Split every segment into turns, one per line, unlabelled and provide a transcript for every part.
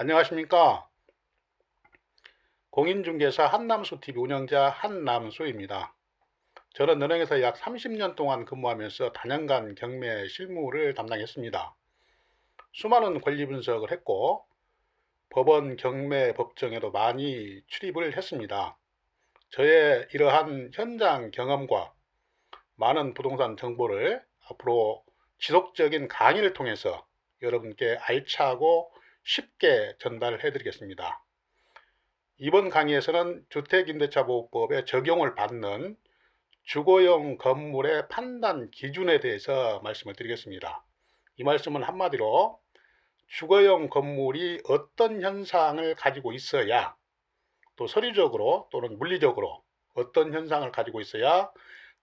안녕하십니까? 공인중개사 한남수TV 운영자 한남수입니다. 저는 은행에서 약 30년 동안 근무하면서 단연간 경매 실무를 담당했습니다. 수많은 권리 분석을 했고 법원 경매 법정에도 많이 출입을 했습니다. 저의 이러한 현장 경험과 많은 부동산 정보를 앞으로 지속적인 강의를 통해서 여러분께 알차고 쉽게 전달해 드리겠습니다. 이번 강의에서는 주택임대차보호법에 적용을 받는 주거용 건물의 판단 기준에 대해서 말씀을 드리겠습니다. 이 말씀은 한마디로 주거용 건물이 어떤 현상을 가지고 있어야 또 서류적으로 또는 물리적으로 어떤 현상을 가지고 있어야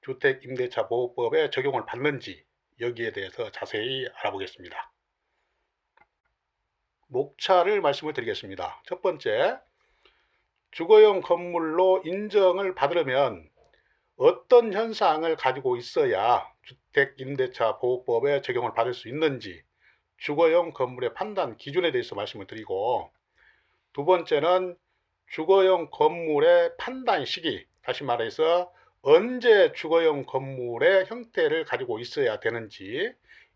주택임대차보호법에 적용을 받는지 여기에 대해서 자세히 알아보겠습니다. 목차를 말씀을 드리겠습니다. 첫 번째, 주거용 건물로 인정을 받으려면 어떤 현상을 가지고 있어야 주택임대차 보호법에 적용을 받을 수 있는지 주거용 건물의 판단 기준에 대해서 말씀을 드리고 두 번째는 주거용 건물의 판단 시기, 다시 말해서 언제 주거용 건물의 형태를 가지고 있어야 되는지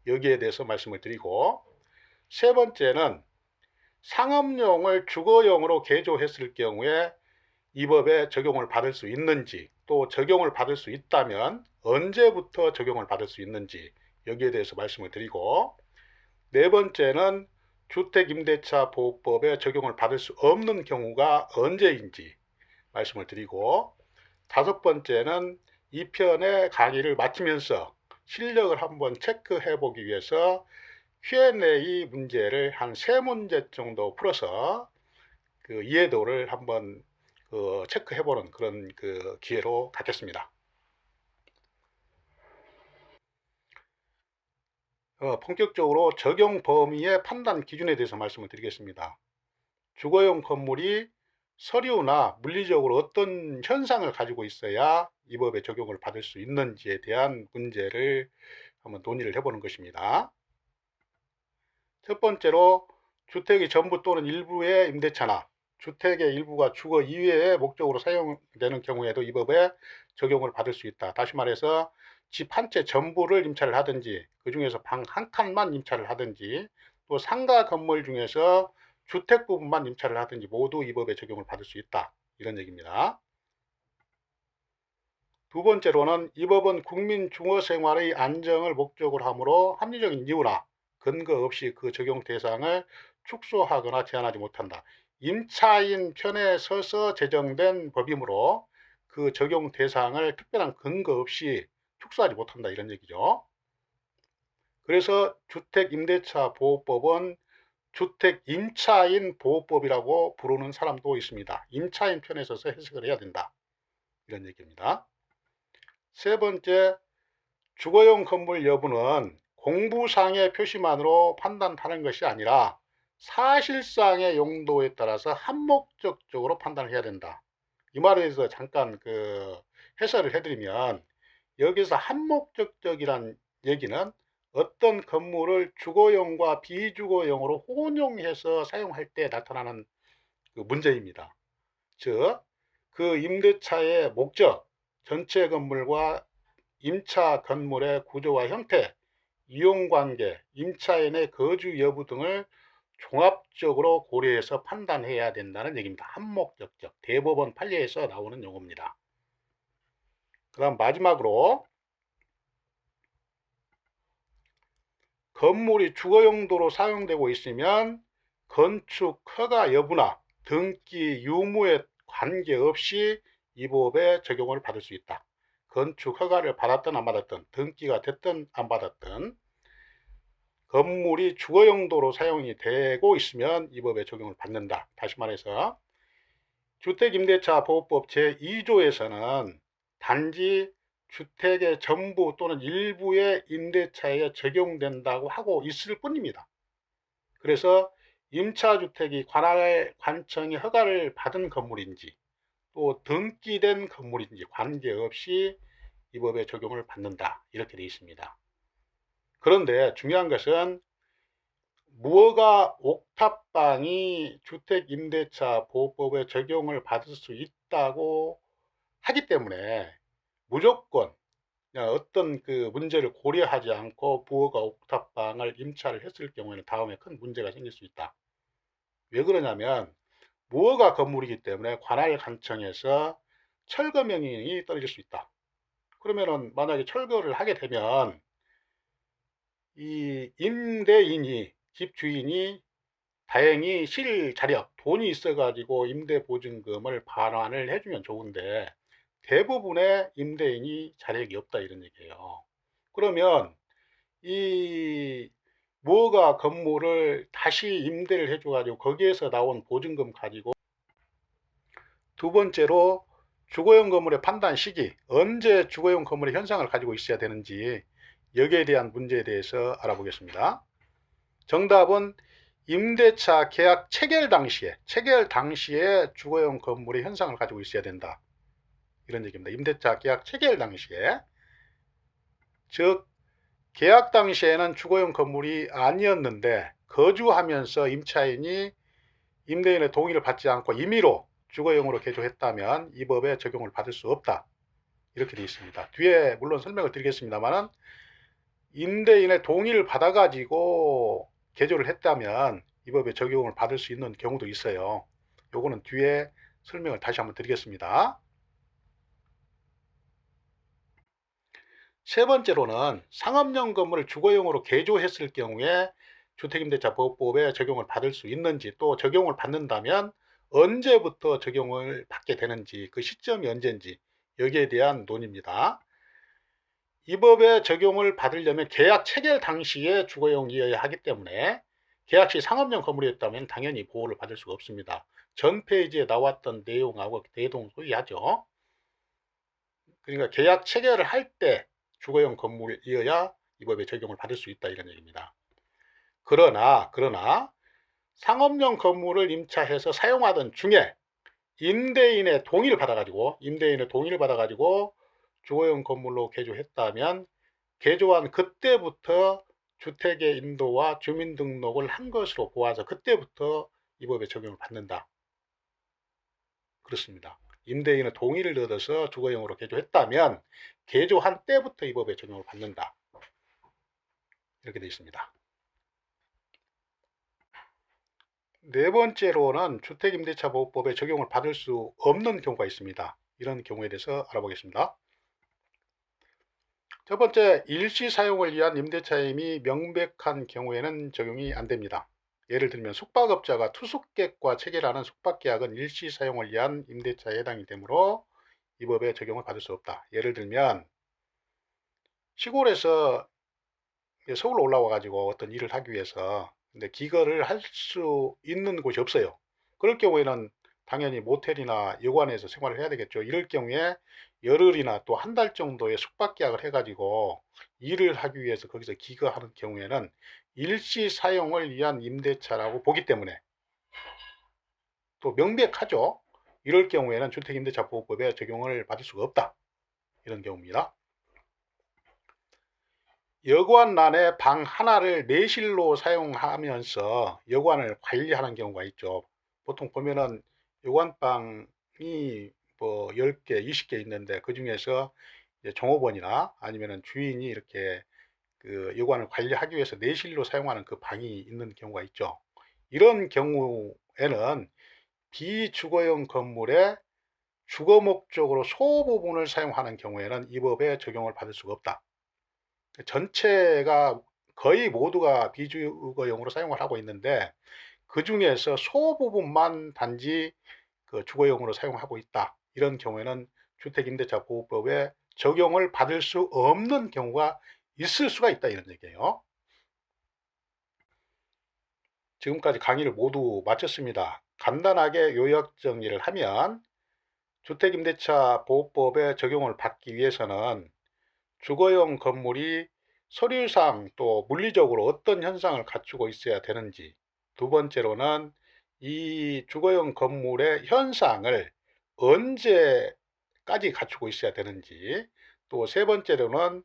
여기에 대해서 말씀을 드리고 세 번째는 상업용을 주거용으로 개조했을 경우에 이 법에 적용을 받을 수 있는지 또 적용을 받을 수 있다면 언제부터 적용을 받을 수 있는지 여기에 대해서 말씀을 드리고 네 번째는 주택임대차 보호법에 적용을 받을 수 없는 경우가 언제인지 말씀을 드리고 다섯 번째는 이 편의 강의를 마치면서 실력을 한번 체크해 보기 위해서 Q&A 문제를 한 세 문제 정도 풀어서 그 이해도를 한번 그 체크해 보는 그런 그 기회로 갖겠습니다. 어, 본격적으로 적용 범위의 판단 기준에 대해서 말씀을 드리겠습니다. 주거용 건물이 서류나 물리적으로 어떤 현상을 가지고 있어야 이 법에 적용을 받을 수 있는지에 대한 문제를 한번 논의를 해보는 것입니다. 첫 번째로 주택이 전부 또는 일부의 임대차나 주택의 일부가 주거 이외의 목적으로 사용되는 경우에도 이 법에 적용을 받을 수 있다. 다시 말해서 집 한 채 전부를 임차를 하든지 그 중에서 방 한 칸만 임차를 하든지 또 상가 건물 중에서 주택 부분만 임차를 하든지 모두 이 법에 적용을 받을 수 있다. 이런 얘기입니다. 두 번째로는 이 법은 국민 주거 생활의 안정을 목적으로 하므로 합리적인 이유나 근거 없이 그 적용 대상을 축소하거나 제한하지 못한다. 임차인 편에 서서 제정된 법이므로 그 적용 대상을 특별한 근거 없이 축소하지 못한다 이런 얘기죠. 그래서 주택임대차 보호법은 주택 임차인 보호법이라고 부르는 사람도 있습니다. 임차인 편에 서서 해석을 해야 된다. 이런 얘기입니다. 세 번째, 주거용 건물 여부는 공부상의 표시만으로 판단하는 것이 아니라 사실상의 용도에 따라서 한목적적으로 판단을 해야 된다. 이 말에 대해서 잠깐 그 해설을 해드리면 여기서 한목적적이란 얘기는 어떤 건물을 주거용과 비주거용으로 혼용해서 사용할 때 나타나는 그 문제입니다. 즉, 그 임대차의 목적, 전체 건물과 임차 건물의 구조와 형태, 이용관계, 임차인의 거주 여부 등을 종합적으로 고려해서 판단해야 된다는 얘기입니다. 한목적적 대법원 판례에서 나오는 용어입니다. 그 다음 마지막으로 건물이 주거 용도로 사용되고 있으면 건축 허가 여부나 등기 유무에 관계없이 이 법에 적용을 받을 수 있다. 건축 허가를 받았든 안 받았든 등기가 됐든 안 받았든 건물이 주거 용도로 사용이 되고 있으면 이 법에 적용을 받는다. 다시 말해서 주택임대차 보호법 제2조에서는 단지 주택의 전부 또는 일부의 임대차에 적용된다고 하고 있을 뿐입니다. 그래서 임차주택이 관할 관청의 허가를 받은 건물인지 또 등기된 건물인지 관계없이 이 법에 적용을 받는다. 이렇게 되어 있습니다. 그런데 중요한 것은 무허가 옥탑방이 주택임대차 보호법에 적용을 받을 수 있다고 하기 때문에 무조건 어떤 그 문제를 고려하지 않고 부허가 옥탑방을 임차를 했을 경우에는 다음에 큰 문제가 생길 수 있다. 왜 그러냐면 무허가 건물이기 때문에 관할 간청에서 철거 명령이 떨어질 수 있다. 그러면은 만약에 철거를 하게 되면 이 임대인이 집 주인이 다행히 실 자력 돈이 있어가지고 임대 보증금을 반환을 해주면 좋은데 대부분의 임대인이 자력이 없다 이런 얘기예요. 그러면 이 무허가 건물을 다시 임대를 해줘가지고 거기에서 나온 보증금 가지고 두 번째로 주거용 건물의 판단 시기 언제 주거용 건물의 현상을 가지고 있어야 되는지 여기에 대한 문제에 대해서 알아보겠습니다. 정답은 임대차 계약 체결 당시에 체결 당시에 주거용 건물의 현상을 가지고 있어야 된다. 이런 얘기입니다. 임대차 계약 체결 당시에 즉 계약 당시에는 주거용 건물이 아니었는데 거주하면서 임차인이 임대인의 동의를 받지 않고 임의로 주거용으로 개조했다면 이 법에 적용을 받을 수 없다. 이렇게 되어 있습니다. 뒤에 물론 설명을 드리겠습니다만 임대인의 동의를 받아가지고 개조를 했다면 이 법에 적용을 받을 수 있는 경우도 있어요. 요거는 뒤에 설명을 다시 한번 드리겠습니다. 세 번째로는 상업용 건물을 주거용으로 개조했을 경우에 주택임대차보호법에 적용을 받을 수 있는지 또 적용을 받는다면 언제부터 적용을 받게 되는지 그 시점이 언제인지 여기에 대한 논의입니다. 이 법에 적용을 받으려면 계약 체결 당시에 주거용이어야 하기 때문에 계약 시 상업용 건물이었다면 당연히 보호를 받을 수가 없습니다. 전 페이지에 나왔던 내용하고 대동소이하죠. 그러니까 계약 체결을 할 때 주거용 건물이어야 이 법에 적용을 받을 수 있다 이런 얘기입니다. 그러나 그러나 상업용 건물을 임차해서 사용하던 중에 임대인의 동의를 받아가지고 임대인의 동의를 받아가지고 주거용 건물로 개조했다면 개조한 그때부터 주택의 인도와 주민등록을 한 것으로 보아서 그때부터 이 법에 적용을 받는다. 그렇습니다. 임대인의 동의를 얻어서 주거용으로 개조했다면 개조한 때부터 이 법에 적용을 받는다. 이렇게 되어 있습니다. 네 번째로는 주택임대차보호법에 적용을 받을 수 없는 경우가 있습니다. 이런 경우에 대해서 알아보겠습니다. 첫 번째, 일시 사용을 위한 임대차임이 명백한 경우에는 적용이 안 됩니다. 예를 들면 숙박업자가 투숙객과 체결하는 숙박계약은 일시 사용을 위한 임대차에 해당이 되므로 이 법에 적용을 받을 수 없다. 예를 들면 시골에서 서울로 올라와 가지고 어떤 일을 하기 위해서 근데 기거를 할 수 있는 곳이 없어요. 그럴 경우에는 당연히 모텔이나 여관에서 생활을 해야 되겠죠. 이럴 경우에 열흘이나 또 한 달 정도의 숙박 계약을 해가지고 일을 하기 위해서 거기서 기거하는 경우에는 일시 사용을 위한 임대차라고 보기 때문에 또 명백하죠. 이럴 경우에는 주택임대차보호법에 적용을 받을 수가 없다. 이런 경우입니다. 여관란에 방 하나를 내실로 사용하면서 여관을 관리하는 경우가 있죠. 보통 보면은 여관방이 뭐 10개, 20개 있는데 그 중에서 종업원이나 아니면은 주인이 이렇게 그 여관을 관리하기 위해서 내실로 사용하는 그 방이 있는 경우가 있죠. 이런 경우에는 비주거용 건물의 주거 목적으로 소 부분을 사용하는 경우에는 이 법에 적용을 받을 수가 없다. 전체가 거의 모두가 비주거용으로 사용을 하고 있는데 그 중에서 소 부분만 단지 그 주거용으로 사용하고 있다. 이런 경우에는 주택임대차 보호법에 적용을 받을 수 없는 경우가 있을 수가 있다 이런 얘기예요. 지금까지 강의를 모두 마쳤습니다. 간단하게 요약 정리를 하면 주택임대차 보호법에 적용을 받기 위해서는 주거용 건물이 서류상 또 물리적으로 어떤 현상을 갖추고 있어야 되는지 두 번째로는 이 주거용 건물의 현상을 언제 까지 갖추고 있어야 되는지 또 세 번째로는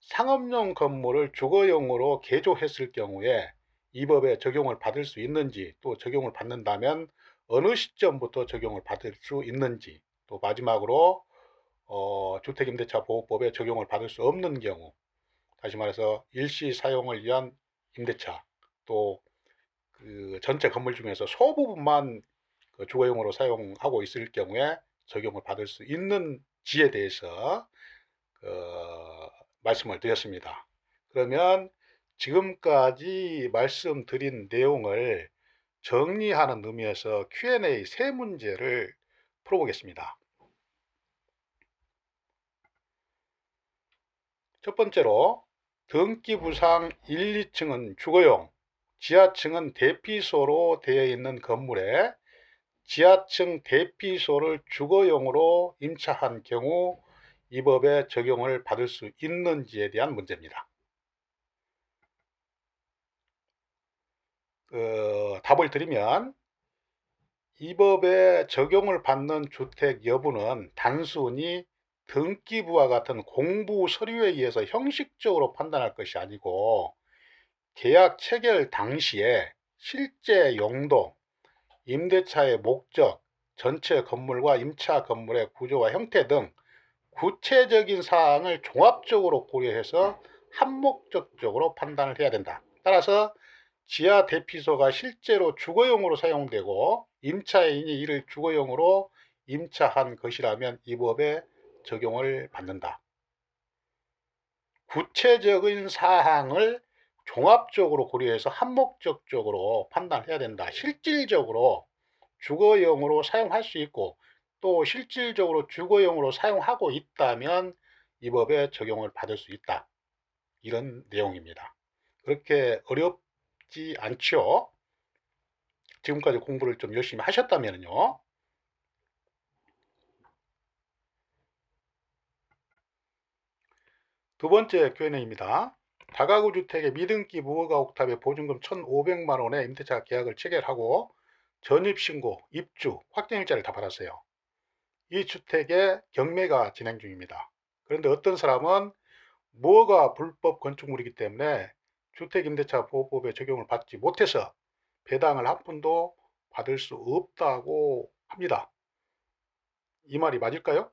상업용 건물을 주거용으로 개조했을 경우에 이 법에 적용을 받을 수 있는지 또 적용을 받는다면 어느 시점부터 적용을 받을 수 있는지 또 마지막으로 어, 주택임대차 보호법에 적용을 받을 수 없는 경우 다시 말해서 일시 사용을 위한 임대차 또 그 전체 건물 중에서 소부분만 그 주거용으로 사용하고 있을 경우에 적용을 받을 수 있는지에 대해서 그 말씀을 드렸습니다. 그러면 지금까지 말씀드린 내용을 정리하는 의미에서 Q&A 세 문제를 풀어보겠습니다. 첫 번째로 등기 부상 1, 2층은 주거용, 지하층은 대피소로 되어 있는 건물에 지하층 대피소를 주거용으로 임차한 경우 이 법에 적용을 받을 수 있는지에 대한 문제입니다. 어, 답을 드리면 이 법에 적용을 받는 주택 여부는 단순히 등기부와 같은 공부 서류에 의해서 형식적으로 판단할 것이 아니고 계약 체결 당시에 실제 용도, 임대차의 목적, 전체 건물과 임차 건물의 구조와 형태 등 구체적인 사항을 종합적으로 고려해서 한목적적으로 판단을 해야 된다. 따라서 지하 대피소가 실제로 주거용으로 사용되고 임차인이 이를 주거용으로 임차한 것이라면 이 법에 적용을 받는다. 구체적인 사항을 종합적으로 고려해서 한목적적으로 판단해야 된다. 실질적으로 주거용으로 사용할 수 있고 또 실질적으로 주거용으로 사용하고 있다면 이 법에 적용을 받을 수 있다. 이런 내용입니다. 그렇게 어렵지 않죠? 지금까지 공부를 좀 열심히 하셨다면요. 두 번째 Q&A입니다. 다가구 주택의 미등기 무허가 옥탑에 보증금 1,500만 원의 임대차 계약을 체결하고 전입신고, 입주, 확정일자를 다 받았어요. 이 주택의 경매가 진행 중입니다. 그런데 어떤 사람은 무허가 불법 건축물이기 때문에 주택임대차 보호법에 적용을 받지 못해서 배당을 한 푼도 받을 수 없다고 합니다. 이 말이 맞을까요?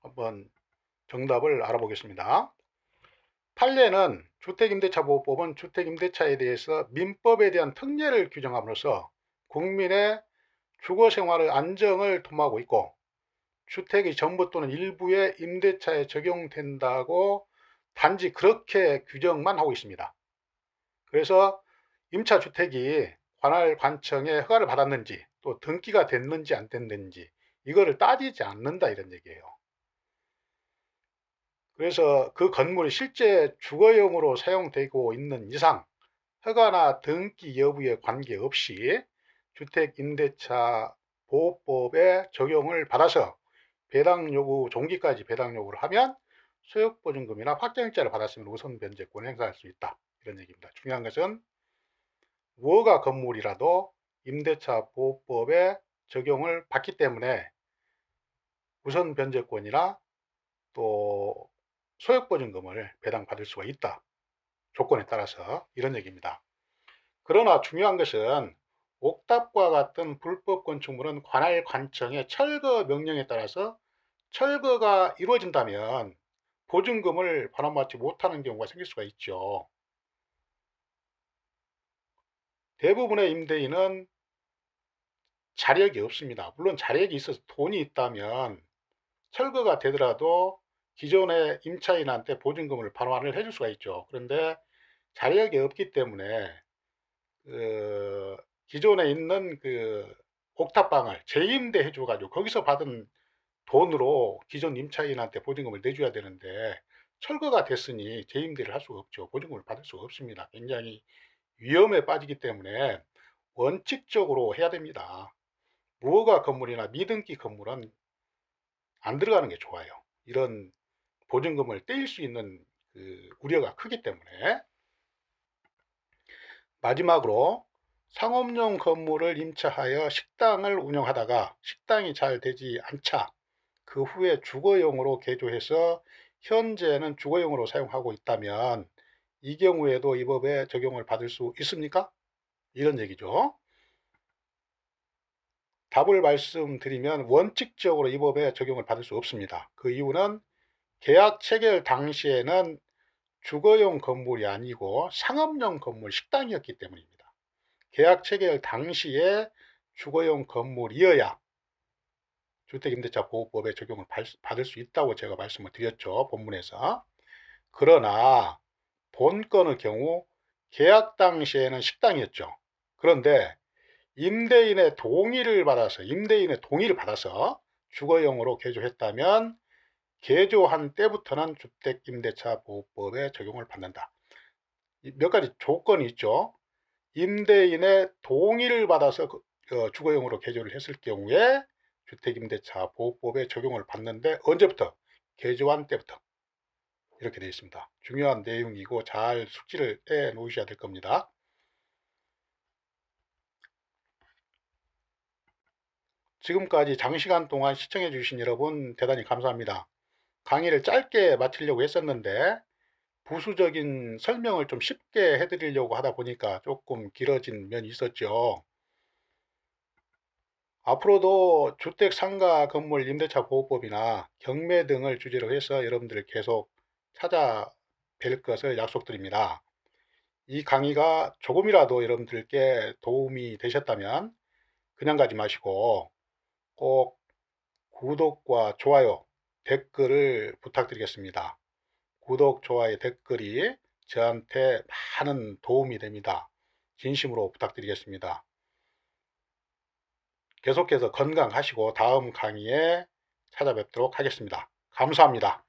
한번 정답을 알아보겠습니다. 판례는 주택임대차보호법은 주택임대차에 대해서 민법에 대한 특례를 규정함으로써 국민의 주거생활의 안정을 도모하고 있고 주택의 전부 또는 일부의 임대차에 적용된다고 단지 그렇게 규정만 하고 있습니다. 그래서 임차주택이 관할 관청에 허가를 받았는지 또 등기가 됐는지 안 됐는지 이거를 따지지 않는다 이런 얘기예요. 그래서 그 건물이 실제 주거용으로 사용되고 있는 이상 허가나 등기 여부에 관계없이 주택임대차 보호법에 적용을 받아서 배당 요구 종기까지 배당 요구를 하면 소액보증금이나 확정일자를 받았으면 우선 변제권을 행사할 수 있다. 이런 얘기입니다. 중요한 것은 무허가 건물이라도 임대차 보호법에 적용을 받기 때문에 우선 변제권이나 또 소액보증금을 배당받을 수가 있다. 조건에 따라서 이런 얘기입니다. 그러나 중요한 것은 옥탑과 같은 불법 건축물은 관할 관청의 철거 명령에 따라서 철거가 이루어진다면 보증금을 반환받지 못하는 경우가 생길 수가 있죠. 대부분의 임대인은 자력이 없습니다. 물론 자력이 있어서 돈이 있다면 철거가 되더라도 기존의 임차인한테 보증금을 반환을 해줄 수가 있죠. 그런데 자력이 없기 때문에 그 기존에 있는 그 옥탑방을 재임대 해줘가지고 거기서 받은 돈으로 기존 임차인한테 보증금을 내줘야 되는데 철거가 됐으니 재임대를 할 수가 없죠. 보증금을 받을 수가 없습니다. 굉장히 위험에 빠지기 때문에 원칙적으로 해야 됩니다. 무허가 건물이나 미등기 건물은 안 들어가는 게 좋아요. 이런 보증금을 떼일 수 있는 그 우려가 크기 때문에 마지막으로 상업용 건물을 임차하여 식당을 운영하다가 식당이 잘 되지 않자 그 후에 주거용으로 개조해서 현재는 주거용으로 사용하고 있다면 이 경우에도 이 법에 적용을 받을 수 있습니까? 이런 얘기죠. 답을 말씀드리면 원칙적으로 이 법에 적용을 받을 수 없습니다. 그 이유는 계약 체결 당시에는 주거용 건물이 아니고 상업용 건물 식당이었기 때문입니다. 계약 체결 당시에 주거용 건물이어야 주택임대차 보호법에 적용을 받을 수 있다고 제가 말씀을 드렸죠. 본문에서. 그러나 본건의 경우 계약 당시에는 식당이었죠. 그런데 임대인의 동의를 받아서 임대인의 동의를 받아서 주거용으로 개조했다면 개조한 때부터는 주택임대차 보호법에 적용을 받는다. 몇 가지 조건이 있죠. 임대인의 동의를 받아서 그, 어, 주거용으로 개조를 했을 경우에 주택임대차 보호법에 적용을 받는데 언제부터? 개조한 때부터. 이렇게 되어 있습니다. 중요한 내용이고 잘 숙지를 해 놓으셔야 될 겁니다. 지금까지 장시간 동안 시청해 주신 여러분 대단히 감사합니다. 강의를 짧게 마치려고 했었는데 부수적인 설명을 좀 쉽게 해드리려고 하다 보니까 조금 길어진 면이 있었죠. 앞으로도 주택 상가 건물 임대차 보호법이나 경매 등을 주제로 해서 여러분들을 계속 찾아뵐 것을 약속드립니다. 이 강의가 조금이라도 여러분들께 도움이 되셨다면 그냥 가지 마시고 꼭 구독과 좋아요, 댓글을 부탁드리겠습니다. 구독, 좋아요, 댓글이 저한테 많은 도움이 됩니다. 진심으로 부탁드리겠습니다. 계속해서 건강하시고 다음 강의에 찾아뵙도록 하겠습니다. 감사합니다.